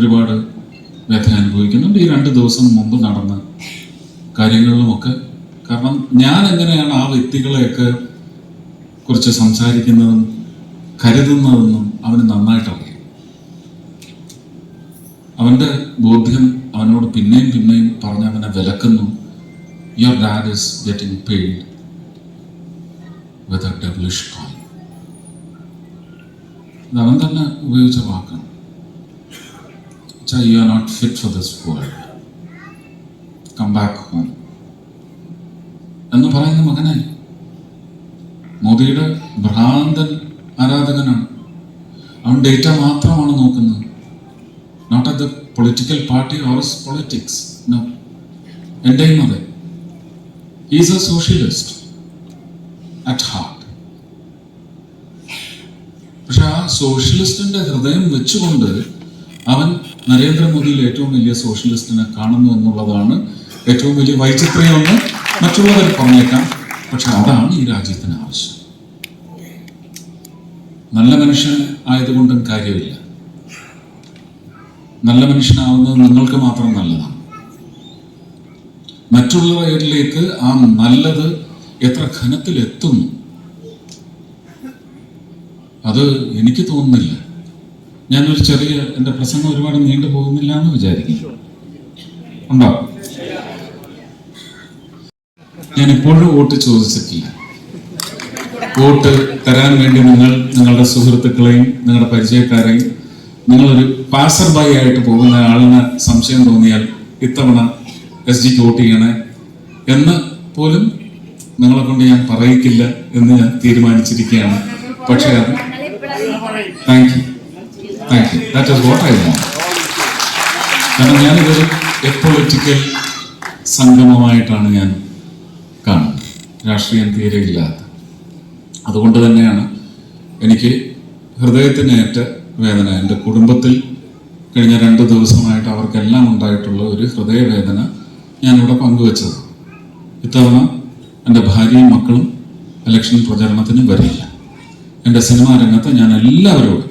ഒരുപാട് വേദന അനുഭവിക്കുന്നുണ്ട്. ഈ രണ്ട് ദിവസം മുമ്പ് നടന്ന കാര്യങ്ങളിലുമൊക്കെ. കാരണം ഞാൻ എങ്ങനെയാണ് ആ വ്യക്തികളെയൊക്കെ കുറിച്ച് സംസാരിക്കുന്നതും കരുതുന്നതെന്നും അവന് നന്നായിട്ട് അറിയാം അവന്റെ ബോധ്യം അവനോട് പിന്നെയും പിന്നെയും പറഞ്ഞ് അവനെ വിലക്കുന്നു. Your dad is getting paid with a devilish call അവൻ തന്നെ ഉപയോഗിച്ച വാക്കാണ്. You are not fit for this world. Come back home. എന്ന് പറയുന്ന മകനെ മോദിയുടെ ഭ്രാന്തൻ ആരാധകനാണ്. അവൻ ഡേറ്റ മാത്രമാണ് നോക്കുന്നത്. Not at the political party or politics എന്റെയും അതെ is a socialist at heart പക്ഷെ ആ സോഷ്യലിസ്റ്റിന്റെ ഹൃദയം വെച്ചുകൊണ്ട് അവൻ നരേന്ദ്രമോദിയിൽ ഏറ്റവും വലിയ സോഷ്യലിസ്റ്റിനെ കാണുന്നു എന്നുള്ളതാണ് ഏറ്റവും വലിയ വൈചിത്രമെന്ന് മറ്റുള്ളവർ പറഞ്ഞേക്കാം. പക്ഷെ അതാണ് ഈ രാജ്യത്തിന് ആവശ്യം. നല്ല മനുഷ്യൻ ആയതുകൊണ്ടും കാര്യമില്ല. നല്ല മനുഷ്യനാവുന്നത് നിങ്ങൾക്ക് മാത്രം നല്ലതാണ്. മറ്റുള്ളവരിലേക്ക് ആ നല്ലത് എത്ര ഘനത്തിലെത്തുന്നു? അത് എനിക്ക് തോന്നുന്നില്ല. ഞാനൊരു ചെറിയ എന്റെ പ്രസംഗം ഒരുപാട് നീണ്ടു പോകുന്നില്ല എന്ന് വിചാരിക്കും ഉണ്ടോ? ഞാൻ ഇപ്പോഴും വോട്ട് ചോദിച്ചിട്ടില്ല. വോട്ട് തരാൻ വേണ്ടി നിങ്ങൾ നിങ്ങളുടെ സുഹൃത്തുക്കളെയും നിങ്ങളുടെ പരിചയക്കാരെയും നിങ്ങളൊരു പാസർ ബൈ ആയിട്ട് പോകുന്ന ആളിന് സംശയം തോന്നിയാൽ ഇത്തവണ എസ് ജിക്ക് വോട്ട് ചെയ്യണേ എന്ന് പോലും നിങ്ങളെ കൊണ്ട് ഞാൻ പറയിക്കില്ല എന്ന് ഞാൻ തീരുമാനിച്ചിരിക്കുകയാണ്. പക്ഷേ അത് thank you. Thank you that is what I want കാരണം ഞാനിതൊരു എപ്പൊളിറ്റിക്കൽ സംഗമമായിട്ടാണ് ഞാൻ കാണുന്നത്. രാഷ്ട്രീയം തീരെ ഇല്ലാത്ത അതുകൊണ്ട് തന്നെയാണ് എനിക്ക് ഹൃദയത്തിനേറ്റ വേദന. എന്റെ കുടുംബത്തിൽ കഴിഞ്ഞ രണ്ട് ദിവസമായിട്ട് അവർക്കെല്ലാം ഉണ്ടായിട്ടുള്ള ഒരു ഹൃദയവേദന ഞാനിവിടെ പങ്കുവച്ചത്. ഇത്തവണ എന്റെ ഭാര്യയും മക്കളും ഇലക്ഷൻ പ്രചരണത്തിന് വരില്ല. എന്റെ സിനിമാ രംഗത്ത് ഞാൻ എല്ലാവരോടും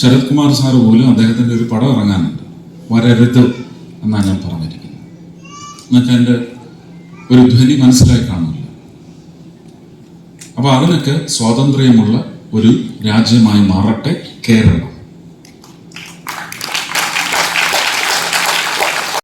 ശരത് കുമാർ സാറ് പോലും അദ്ദേഹത്തിന്റെ ഒരു പടം ഇറങ്ങാനുണ്ട്. വരരുത് എന്നാണ് ഞാൻ പറഞ്ഞിരിക്കുന്നത്. എന്നൊക്കെ എന്റെ ഒരു ധ്വനി മനസ്സിലായി കാണുന്നില്ല. അപ്പോൾ അതിനൊക്കെ സ്വാതന്ത്ര്യമുള്ള ഒരു രാജ്യമായി മാറട്ടെ കേരളം.